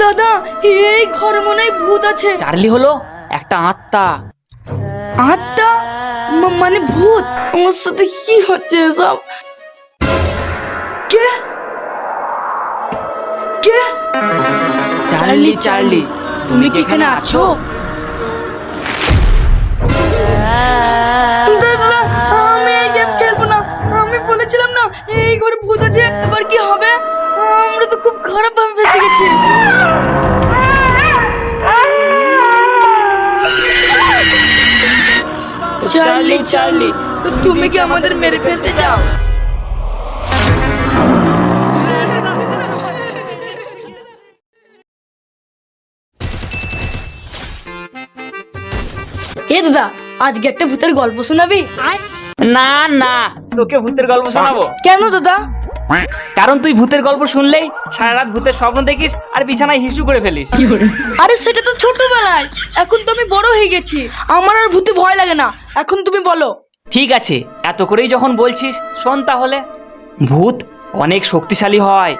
দাদা এই ঘরে মনে হয় ভূত আছে। চার্লি হলো একটা আত্মা। আত্মা? মানে ভূত? আমার সাথে কি হচ্ছে সব কে? কে? চার্লি চার্লি তুমি কি এখানে আছো? দাদা আমি এই গেম খেলব না। আমি বলেছিলাম না এই ঘরে ভূত আছে এবার কি হবে? চার্লি চার্লি তুমি কি আমাদের মেরে ফেলতে চাও এ দাদা আজকে একটা ভূতের গল্প শোনাবি না না তোকে ভূতের গল্প শোনাবো কেন দাদা কারণ তুই ভূতের গল্প শুনলেই সারা রাত ভূতের স্বপ্ন দেখিস আর বিছানায় হিসু করে ফেলিস। আরে সেটা তো ছোটবেলায়। এখন তো আমি বড় হয়ে গেছি। আমার আর ভূতে ভয় লাগে না। এখন তুমি বলো। ঠিক আছে এত করেই যখন বলছিস শোন তাহলে। ভূত অনেক শক্তিশালী হয়।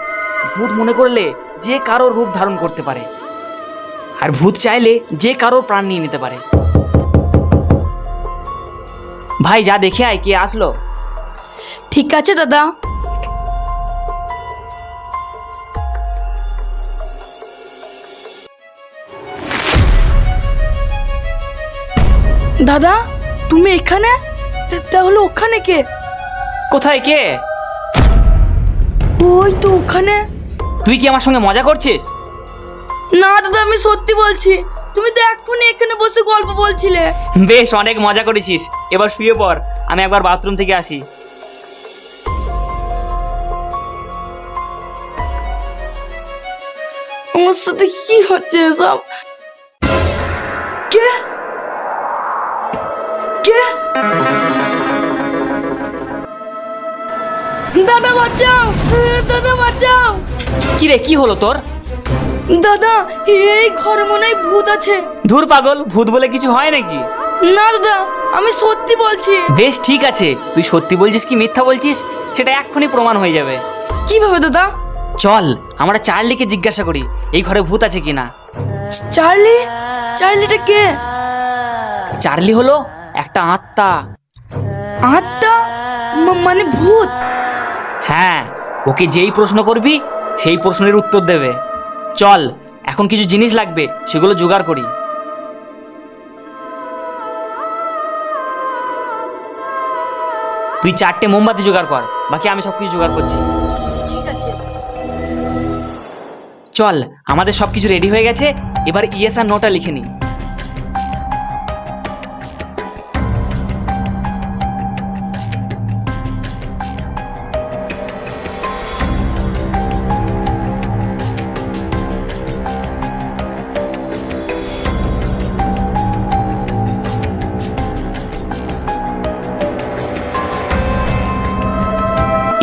ভূত মনে করলে যে কারোর রূপ ধারণ করতে পারে। আর ভূত চাইলে যে কারোর প্রাণ নিয়ে নিতে পারে। ভাই যা দেখে আয় কে আসলো? ঠিক আছে দাদা। দাদা তুমি এখানে? তাহলে ওখানে কে? কোথায় কে? ওই তো ওখানে। তুই কি আমার সঙ্গে মজা করছিস? না দাদা আমি সত্যি বলছি। তুমি তো এক্ষুনি এখানে বসে গল্প বলছিলে। বেশ অনেক মজা করেছিস। এবার শুয়ে পড় আমি একবার বাথরুম থেকে আসি। আমার সাথে কি হচ্ছে সব দাদা বাঁচাও! দাদা বাঁচাও! কি রে কি হলো তোর? দাদা এই ঘরে মনে হয় ভূত আছে। ধুর পাগল ভূত বলে কিছু হয় নাকি? না দাদা আমি সত্যি বলছি। বেশ ঠিক আছে। তুই সত্যি বলছিস কি মিথ্যা বলছিস সেটা এক্ষুনি প্রমাণ হয়ে যাবে। কীভাবে দাদা? চল আমরা চার্লিকে জিজ্ঞাসা করি এই ঘরে ভূত আছে কিনা। চার্লি? চার্লিটা কে? চার্লি হলো একটা আত্মা। আত্মা? মানে ভূত? হ্যাঁ ওকে যেই প্রশ্ন করবি সেই প্রশ্নের উত্তর দেবে। চল এখন কিছু জিনিস লাগবে সেগুলো জোগাড় করি। তুই চারটে মোমবাতি জোগাড় কর বাকি আমি সব কিছু জোগাড় করছি। ঠিক আছে। চল আমাদের সব কিছু রেডি হয়ে গেছে এবার ইয়েস আর নোটা লিখে নিই।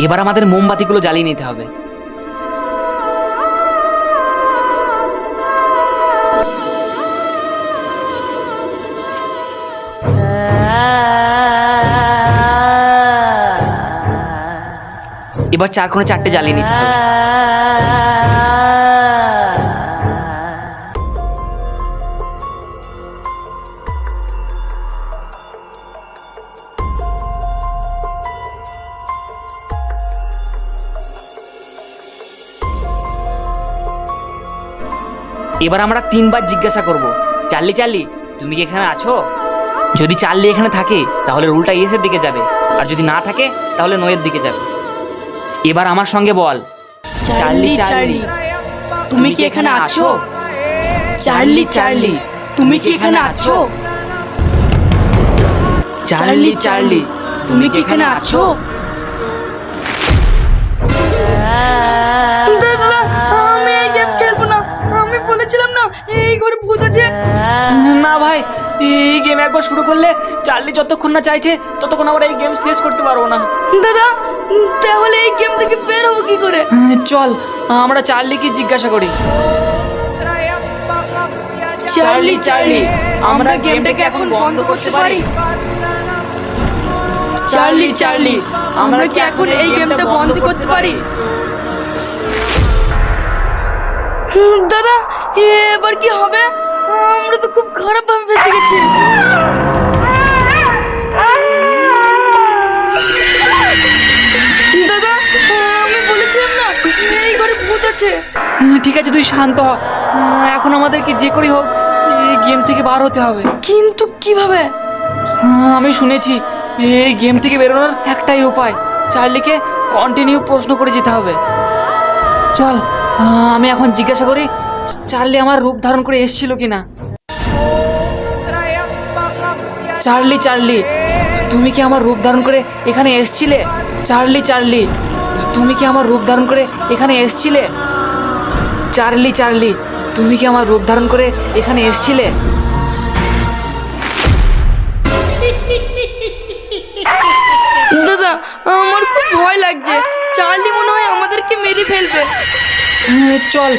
এবার আমাদের মোমবাতিগুলো জ্বালিয়ে নিতে হবে। এবার চার কোণে চারটে জ্বালিয়ে নিতে হবে। এবার আমরা তিনবার জিজ্ঞাসা করব। চার্লি চার্লি তুমি কি এখানে আছো? যদি চার্লি এখানে থাকে তাহলে রুলটা ইয়েসের দিকে যাবে। আর যদি না থাকে তাহলে নোয়ের দিকে যাবে। এবার আমার সঙ্গে বল। চার্লি চার্লি তুমি কি এখানে আছো? চার্লি চার্লি তুমি কি এখানে আছো? চার্লি চার্লি তুমি কি এখানে আছো? একবার শুরু করলে চার্লি যতক্ষণ না চাইছে ততক্ষণ আমরা এই গেম শেষ করতে পারব না। দাদা তাহলে এই গেম থেকে বের হব কি করে? চল আমরা চার্লিকে জিজ্ঞাসা করি। চার্লি চার্লি আমরা গেমটাকে এখন বন্ধ করতে পারি? চার্লি চার্লি আমরা কি এখন এই গেমটা বন্ধ করতে পারি? দাদা এবার কি হবে? আমরা তো খুব খারাপ ভাবে ফেসে গেছি। আছে? হ্যাঁ, ঠিক আছে তুই শান্ত হ। এখন আমাদেরকে যে করেই হোক এই গেম থেকে বার হতে হবে। কিন্তু কীভাবে? হ্যাঁ, আমি শুনেছি এই গেম থেকে বেরোনোর একটাই উপায় চার্লিকে কন্টিনিউ প্রশ্ন করে যেতে হবে। চল আমি এখন জিজ্ঞাসা করি চার্লি আমার রূপ ধারণ করে এসেছিল কিনা? চার্লি চার্লি তুমি কি আমার রূপ ধারণ করে এখানে এসছিলে? Charlie Charlie. তুমি কি আমার রূপ ধারণ করে এখানে এসছিলে? চার্লি চার্লি তুমি কি আমার রূপ ধারণ করে এখানে এসছিলে? দাদা আমার খুব ভয় লাগছে। চার্লি মনে হয় আমাদেরকে মেরে ফেলবে। চল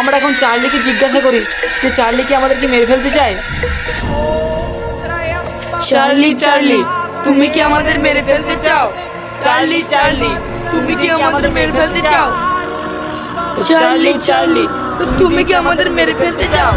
আমরা এখন চার্লিকে জিজ্ঞাসা করি যে চার্লি কি আমাদেরকে মেরে ফেলতে চায়? চার্লি চার্লি তুমি কি আমাদের মেরে ফেলতে চাও? Charlie Charlie. তুমি কি আমাদের মেরে ফেলতে চাও? Charlie Charlie. তুমি কি আমাদের মেরে ফেলতে চাও?